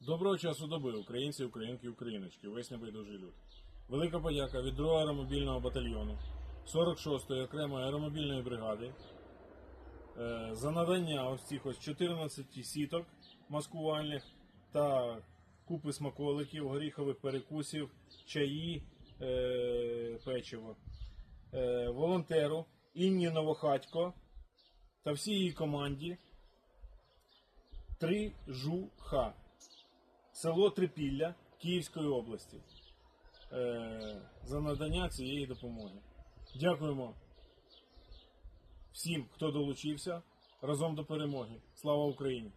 Доброго часу доби, українці, українки, україночки, весь небайдужий люд. Велика подяка від 2 аеромобільного батальйону 46-ї окремої аеромобільної бригади е, за надання ось цих ось 14 сіток маскувальних та купи смаколиків, горіхових перекусів, чаї, е, печиво. Е, волонтеру Інні Новохатько та всій її команді 3 жуха село Трипілля Київської області е, за надання цієї допомоги. Дякуємо всім, хто долучився разом до перемоги. Слава Україні!